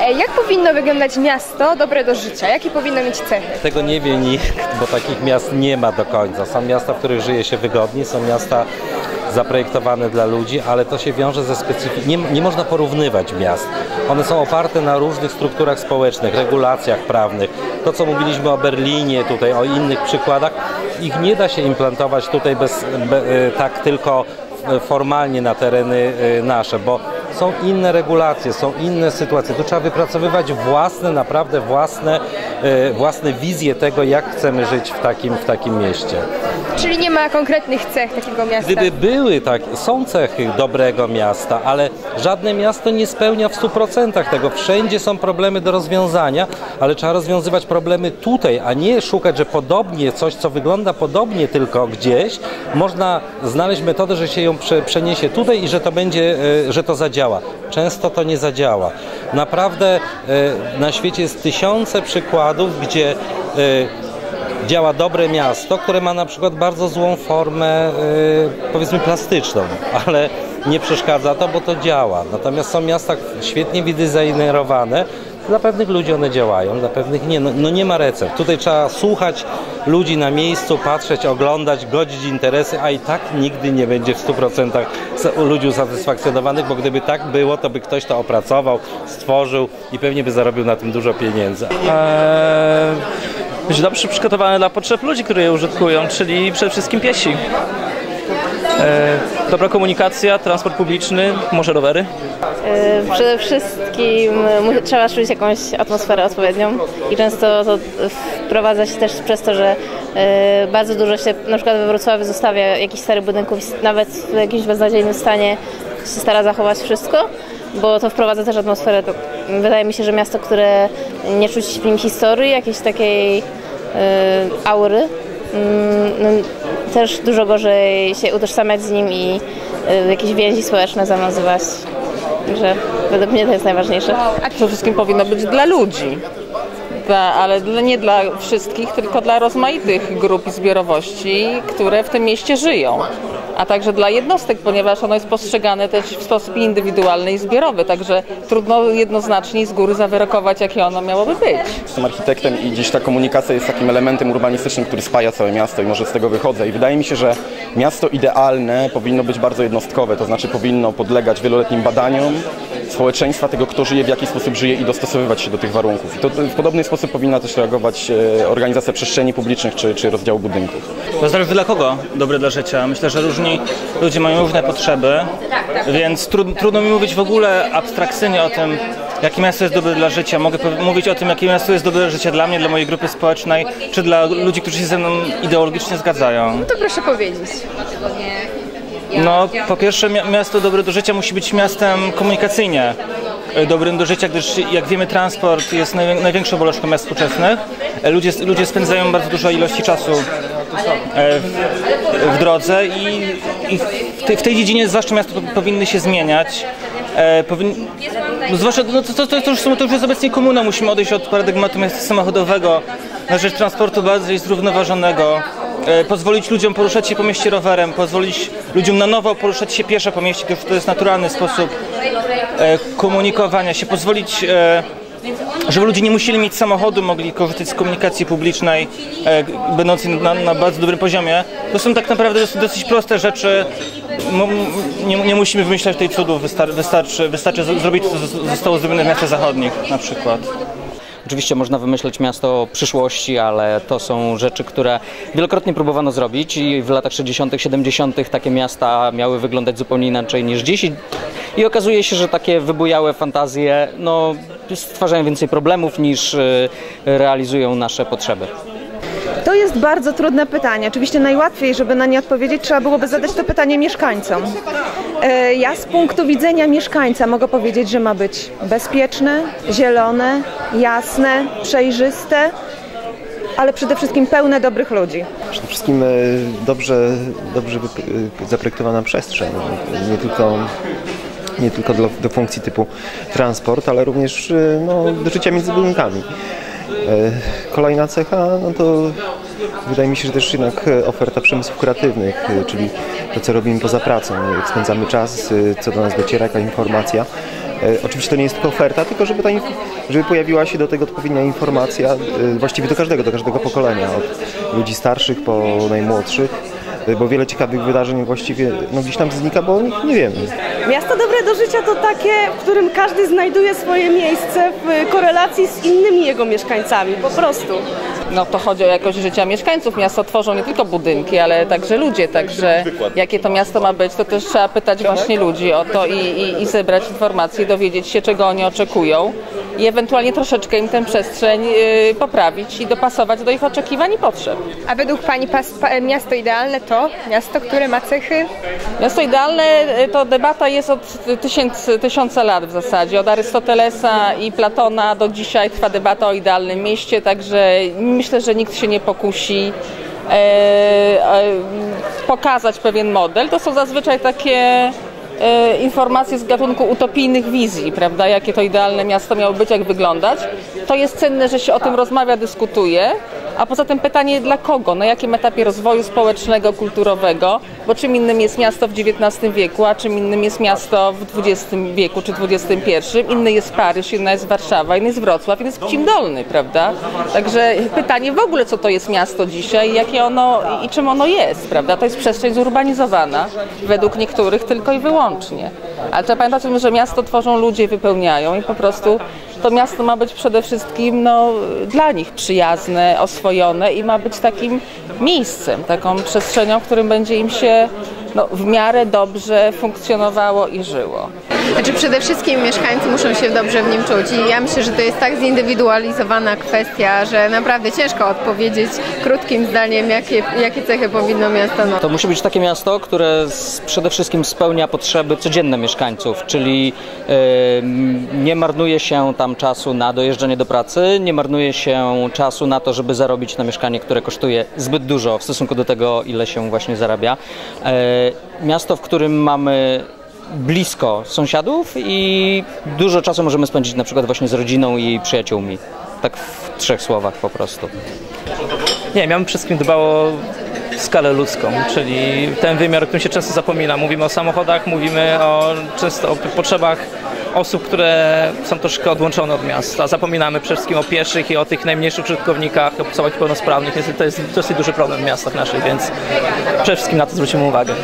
E, Jak powinno wyglądać miasto dobre do życia? Jakie powinno mieć cechy? Tego nie wie nikt, bo takich miast nie ma do końca. Są miasta, w których żyje się wygodnie, są miasta zaprojektowane dla ludzi, ale to się wiąże ze specyfiką. Nie, nie można porównywać miast. One są oparte na różnych strukturach społecznych, regulacjach prawnych. To, co mówiliśmy o Berlinie, tutaj o innych przykładach, ich nie da się implantować tutaj bez, be, e, tak tylko e, formalnie na tereny nasze, bo są inne regulacje, są inne sytuacje. Tu trzeba wypracowywać własne, naprawdę własne, własne wizje tego, jak chcemy żyć w takim, w takim mieście. Czyli nie ma konkretnych cech takiego miasta. Gdyby były tak, są cechy dobrego miasta, ale żadne miasto nie spełnia w 100% tego. Wszędzie są problemy do rozwiązania, ale trzeba rozwiązywać problemy tutaj, a nie szukać, że podobnie, coś co wygląda podobnie tylko gdzieś, można znaleźć metodę, że się ją prze, przeniesie tutaj i że to będzie, e, że to zadziała. Często to nie zadziała. Naprawdę e, na świecie jest tysiące przykładów, gdzie e, działa dobre miasto, które ma na przykład bardzo złą formę, y, powiedzmy plastyczną, ale nie przeszkadza to, bo to działa. Natomiast są miasta świetnie wydizajnerowane, dla pewnych ludzi one działają, dla pewnych nie. No, no nie ma recept. Tutaj trzeba słuchać ludzi na miejscu, patrzeć, oglądać, godzić interesy, a i tak nigdy nie będzie w 100% sa- ludzi usatysfakcjonowanych, bo gdyby tak było, to by ktoś to opracował, stworzył i pewnie by zarobił na tym dużo pieniędzy. Eee, być dobrze przygotowane dla potrzeb ludzi, którzy je użytkują, czyli przede wszystkim piesi. Eee, dobra komunikacja, transport publiczny, może rowery. E, Przede wszystkim mu- trzeba czuć jakąś atmosferę odpowiednią i często to wprowadza się też przez to, że e, bardzo dużo się na przykład we Wrocławiu zostawia jakichś starych budynków nawet w jakimś beznadziejnym stanie się stara zachować wszystko, bo to wprowadza też atmosferę. Wydaje mi się, że miasto, które nie czuć w nim historii, jakiejś takiej e, aury, no, też dużo gorzej się utożsamiać z nim i e, jakieś więzi społeczne zawiązywać. Także według mnie to jest najważniejsze. Przede wszystkim powinno być dla ludzi. Dla, ale nie dla wszystkich, tylko dla rozmaitych grup i zbiorowości, które w tym mieście żyją. A także dla jednostek, ponieważ ono jest postrzegane też w sposób indywidualny i zbiorowy. Także trudno jednoznacznie z góry zawyrokować, jakie ono miałoby być. Jestem architektem i gdzieś ta komunikacja jest takim elementem urbanistycznym, który spaja całe miasto i może z tego wychodzę. I wydaje mi się, że miasto idealne powinno być bardzo jednostkowe, to znaczy powinno podlegać wieloletnim badaniom społeczeństwa, tego kto żyje, w jaki sposób żyje i dostosowywać się do tych warunków. I to w podobny sposób powinna też reagować e, organizacja przestrzeni publicznych czy, czy rozdziału budynków. To zależy dla kogo dobre dla życia. Myślę, że różni ludzie mają różne potrzeby, więc trud, trudno mi mówić w ogóle abstrakcyjnie o tym, jakie miasto jest dobre dla życia. Mogę mówić o tym, jakie miasto jest dobre dla życia dla mnie, dla mojej grupy społecznej, czy dla ludzi, którzy się ze mną ideologicznie zgadzają. To proszę powiedzieć. No, po pierwsze, mia- miasto dobre do życia musi być miastem komunikacyjnie e, dobrym do życia, gdyż jak wiemy, transport jest najwię- największą bolączką miast współczesnych. E, Ludzie, ludzie spędzają bardzo dużo ilości czasu w, w drodze i, i w, tej, w tej dziedzinie zwłaszcza miasta po- powinny się zmieniać. E, powin... no, Zwłaszcza, no to, to, to, to, już, to już jest obecnie komuna, musimy odejść od paradygmatu miasta samochodowego na rzecz transportu bardziej zrównoważonego. E, pozwolić ludziom poruszać się po mieście rowerem, pozwolić ludziom na nowo poruszać się pieszo po mieście, gdyż to jest naturalny sposób e, komunikowania się, pozwolić, e, żeby ludzie nie musieli mieć samochodu, mogli korzystać z komunikacji publicznej, e, będącej na, na bardzo dobrym poziomie. To są tak naprawdę dosyć, proste rzeczy. Nie, nie musimy wymyślać tej cudów, wystar- wystarczy, wystarczy zrobić to, co zostało zrobione w miastach zachodnich na przykład. Oczywiście można wymyśleć miasto przyszłości, ale to są rzeczy, które wielokrotnie próbowano zrobić i w latach 60., 70. takie miasta miały wyglądać zupełnie inaczej niż dziś. I, okazuje się, że takie wybujałe fantazje no, stwarzają więcej problemów niż y, realizują nasze potrzeby. To jest bardzo trudne pytanie. Oczywiście najłatwiej, żeby na nie odpowiedzieć, trzeba byłoby zadać to pytanie mieszkańcom. E, Ja z punktu widzenia mieszkańca mogę powiedzieć, że ma być bezpieczne, zielone, jasne, przejrzyste, ale przede wszystkim pełne dobrych ludzi. Przede wszystkim e, dobrze, dobrze e, zaprojektowana przestrzeń. Nie tylko, nie tylko do, do funkcji typu transport, ale również e, no, do życia między budynkami. Kolejna cecha, no to wydaje mi się, że też jednak oferta przemysłów kreatywnych, czyli to, co robimy poza pracą, jak spędzamy czas, co do nas dociera, jaka informacja. E, Oczywiście to nie jest tylko oferta, tylko żeby, ta, żeby pojawiła się do tego odpowiednia informacja e, właściwie do każdego, do każdego pokolenia, od ludzi starszych po najmłodszych, e, bo wiele ciekawych wydarzeń właściwie no, gdzieś tam znika, bo o nich nie wiemy. Miasto dobre do życia to takie, w którym każdy znajduje swoje miejsce w korelacji z innymi jego mieszkańcami, po prostu. No to chodzi o jakość życia mieszkańców. Miasto tworzą nie tylko budynki, ale także ludzie. Także jakie to miasto ma być, to też trzeba pytać właśnie ludzi o to i, i, i zebrać informacje, dowiedzieć się, czego oni oczekują i ewentualnie troszeczkę im tę przestrzeń y, poprawić i dopasować do ich oczekiwań i potrzeb. A według Pani pas, pa, miasto idealne to miasto, które ma cechy? Miasto idealne y, to debata jest od tysięcy, tysiąca lat w zasadzie. Od Arystotelesa i Platona do dzisiaj trwa debata o idealnym mieście, także myślę, że nikt się nie pokusi e, e, pokazać pewien model. To są zazwyczaj takie informacje z gatunku utopijnych wizji, prawda, jakie to idealne miasto miało być, jak wyglądać. To jest cenne, że się o tym rozmawia, dyskutuje, a poza tym pytanie dla kogo, na jakim etapie rozwoju społecznego, kulturowego, bo czym innym jest miasto w XIX wieku, a czym innym jest miasto w XX wieku czy XXI. Inny jest Paryż, inna jest Warszawa, inny jest Wrocław, inny jest Pcim Dolny, prawda? Także pytanie w ogóle, co to jest miasto dzisiaj, jakie ono i czym ono jest, prawda? To jest przestrzeń zurbanizowana, według niektórych tylko i wyłącznie. Ale trzeba pamiętać o tym, że miasto tworzą ludzie, wypełniają i po prostu to miasto ma być przede wszystkim no, dla nich przyjazne, oswojone i ma być takim miejscem, taką przestrzenią, w którym będzie im się no, w miarę dobrze funkcjonowało i żyło. Znaczy przede wszystkim mieszkańcy muszą się dobrze w nim czuć i ja myślę, że to jest tak zindywidualizowana kwestia, że naprawdę ciężko odpowiedzieć krótkim zdaniem, jakie, jakie cechy powinno miasto nosić. To musi być takie miasto, które przede wszystkim spełnia potrzeby codzienne mieszkańców, czyli m, nie marnuje się tam czasu na dojeżdżanie do pracy, nie marnuje się czasu na to, żeby zarobić na mieszkanie, które kosztuje zbyt dużo w stosunku do tego, ile się właśnie zarabia. E, miasto, w którym mamy blisko sąsiadów i dużo czasu możemy spędzić na przykład właśnie z rodziną i przyjaciółmi. Tak w trzech słowach po prostu. Nie, ja bym wszystkim dbał o skalę ludzką, czyli ten wymiar, o którym się często zapomina. Mówimy o samochodach, mówimy o, często o potrzebach osób, które są troszkę odłączone od miasta. Zapominamy przede wszystkim o pieszych i o tych najmniejszych użytkownikach, o osobach pełnosprawnych. To jest dosyć duży problem w miastach naszych, więc przede wszystkim na to zwrócimy uwagę.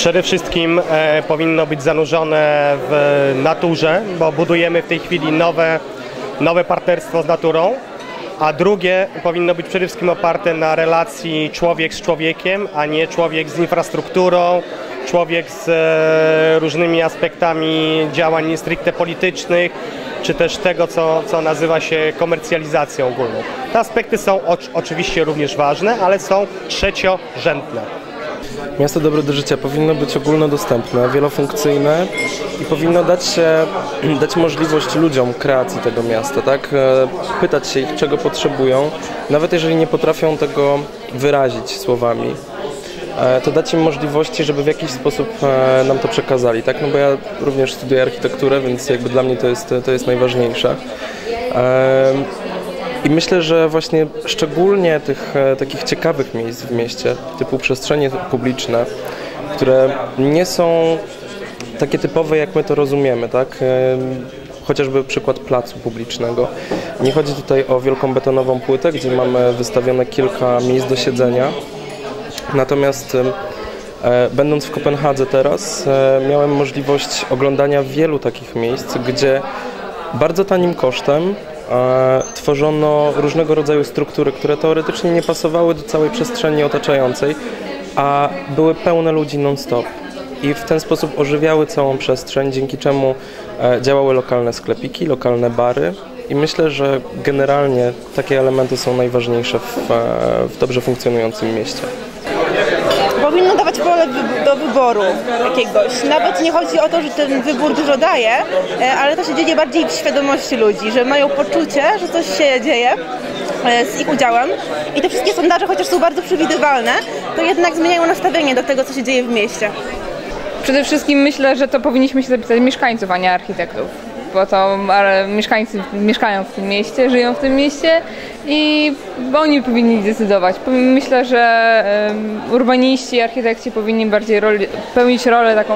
Przede wszystkim e, powinno być zanurzone w naturze, bo budujemy w tej chwili nowe, nowe partnerstwo z naturą, a drugie powinno być przede wszystkim oparte na relacji człowiek z człowiekiem, a nie człowiek z infrastrukturą, człowiek z e, różnymi aspektami działań stricte politycznych, czy też tego, co, co nazywa się komercjalizacją ogólną. Te aspekty są ocz- oczywiście również ważne, ale są trzeciorzędne. Miasto dobre do życia powinno być ogólnodostępne, wielofunkcyjne i powinno dać, się, dać możliwość ludziom kreacji tego miasta, tak? E, Pytać się ich, czego potrzebują, nawet jeżeli nie potrafią tego wyrazić słowami. e, To dać im możliwości, żeby w jakiś sposób e, nam to przekazali, tak? No bo ja również studiuję architekturę, więc jakby dla mnie to jest, to jest najważniejsze. I myślę, że właśnie szczególnie tych e, takich ciekawych miejsc w mieście, typu przestrzenie publiczne, które nie są takie typowe, jak my to rozumiemy, tak? E, Chociażby przykład placu publicznego. Nie chodzi tutaj o wielką betonową płytę, gdzie mamy wystawione kilka miejsc do siedzenia. Natomiast e, będąc w Kopenhadze teraz, miałem możliwość oglądania wielu takich miejsc, gdzie bardzo tanim kosztem tworzono różnego rodzaju struktury, które teoretycznie nie pasowały do całej przestrzeni otaczającej, a były pełne ludzi non-stop. I w ten sposób ożywiały całą przestrzeń, dzięki czemu e, działały lokalne sklepiki, lokalne bary. I myślę, że generalnie takie elementy są najważniejsze w, e, w dobrze funkcjonującym mieście. Powinno dawać pole do wyboru jakiegoś. Nawet nie chodzi o to, że ten wybór dużo daje, e, ale to się dzieje bardziej w świadomości ludzi, że mają poczucie, że coś się dzieje e, z ich udziałem i te wszystkie sondaże, chociaż są bardzo przewidywalne, to jednak zmieniają nastawienie do tego, co się dzieje w mieście. Przede wszystkim myślę, że to powinniśmy się zapytać mieszkańców, a nie architektów. Bo to mieszkańcy mieszkają w tym mieście, żyją w tym mieście i oni powinni decydować. Myślę, że urbaniści architekci powinni bardziej roli, pełnić rolę taką,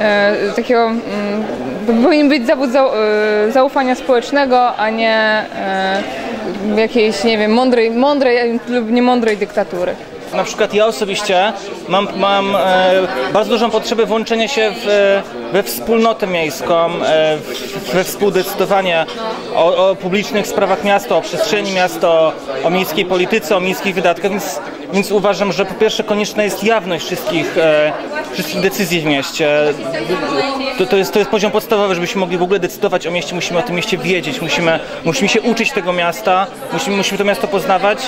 e, takiego mm, powinien być zawód y, zaufania społecznego, a nie y, jakiejś, nie wiem, mądrej, mądrej lub niemądrej dyktatury. Na przykład ja osobiście mam, mam e, bardzo dużą potrzebę włączenia się w, we wspólnotę miejską, e, we współdecydowanie o, o publicznych sprawach miasta, o przestrzeni miasta, o, miejskiej polityce, o miejskich wydatkach, więc, więc uważam, że po pierwsze konieczna jest jawność wszystkich, e, wszystkich decyzji w mieście. To, to, jest, to jest poziom podstawowy, żebyśmy mogli w ogóle decydować o mieście, musimy o tym mieście wiedzieć, musimy, musimy się uczyć tego miasta, musimy, musimy to miasto poznawać.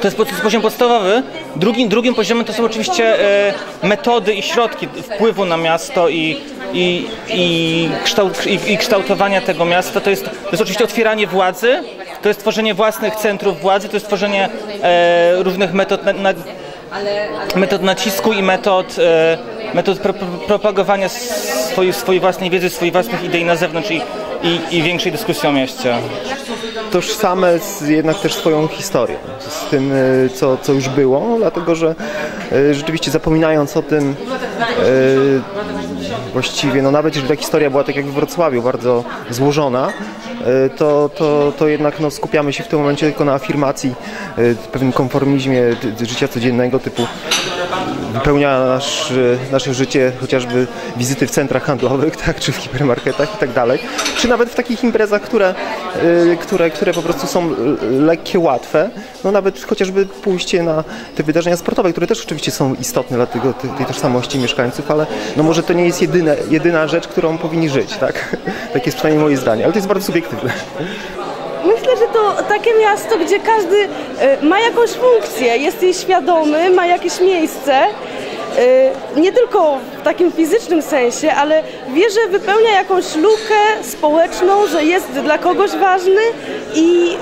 To jest, poziom podstawowy. Drugim, drugim poziomem to są oczywiście e, metody i środki wpływu na miasto i, i, i, kształt, i, i kształtowania tego miasta. To jest, to jest oczywiście otwieranie władzy, to jest tworzenie własnych centrów władzy, to jest tworzenie e, różnych metod, na, na, metod nacisku i metod, e, metod pro, propagowania swojej, swojej własnej wiedzy, swoich własnych idei na zewnątrz i, i, i większej dyskusji o mieście. Tożsame z jednak też swoją historią, z tym, y, co, co już było, dlatego że y, rzeczywiście zapominając o tym, y, właściwie, no nawet jeżeli ta historia była tak jak w Wrocławiu, bardzo złożona, to, to, to jednak no, skupiamy się w tym momencie tylko na afirmacji, w pewnym konformizmie życia codziennego typu wypełnia nasz, nasze życie chociażby wizyty w centrach handlowych, tak, czy w hipermarketach i tak dalej, czy nawet w takich imprezach, które, które, które po prostu są lekkie, łatwe, no nawet chociażby pójście na te wydarzenia sportowe, które też oczywiście są istotne dla tego, tej tożsamości mieszkańców, ale no może to nie jest jedyne, jedyna rzecz, którą powinni żyć, tak? Takie jest przynajmniej moje zdanie, ale to jest bardzo subiektywne. Myślę, że to takie miasto, gdzie każdy ma jakąś funkcję, jest jej świadomy, ma jakieś miejsce, nie tylko w takim fizycznym sensie, ale wie, że wypełnia jakąś lukę społeczną, że jest dla kogoś ważny i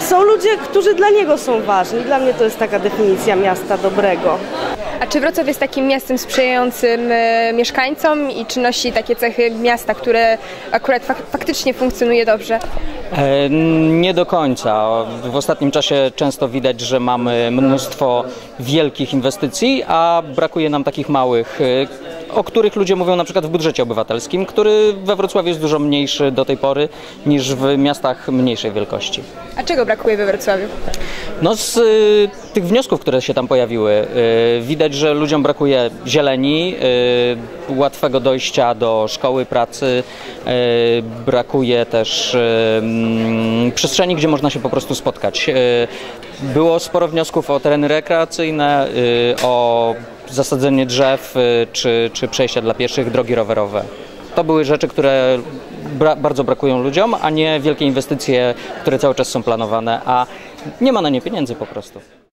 są ludzie, którzy dla niego są ważni. Dla mnie to jest taka definicja miasta dobrego. A czy Wrocław jest takim miastem sprzyjającym e, mieszkańcom i czy nosi takie cechy miasta, które akurat fak faktycznie funkcjonuje dobrze? E, nie do końca. W ostatnim czasie często widać, że mamy mnóstwo wielkich inwestycji, a brakuje nam takich małych, e, o których ludzie mówią na przykład w budżecie obywatelskim, który we Wrocławiu jest dużo mniejszy do tej pory niż w miastach mniejszej wielkości. A czego brakuje we Wrocławiu? No z y, tych wniosków, które się tam pojawiły, y, widać, że ludziom brakuje zieleni, y, łatwego dojścia do szkoły, pracy, brakuje też przestrzeni, gdzie można się po prostu spotkać. Było sporo wniosków o tereny rekreacyjne, o zasadzenie drzew czy, czy przejścia dla pieszych, drogi rowerowe. To były rzeczy, które bra bardzo brakują ludziom, a nie wielkie inwestycje, które cały czas są planowane, a nie ma na nie pieniędzy po prostu.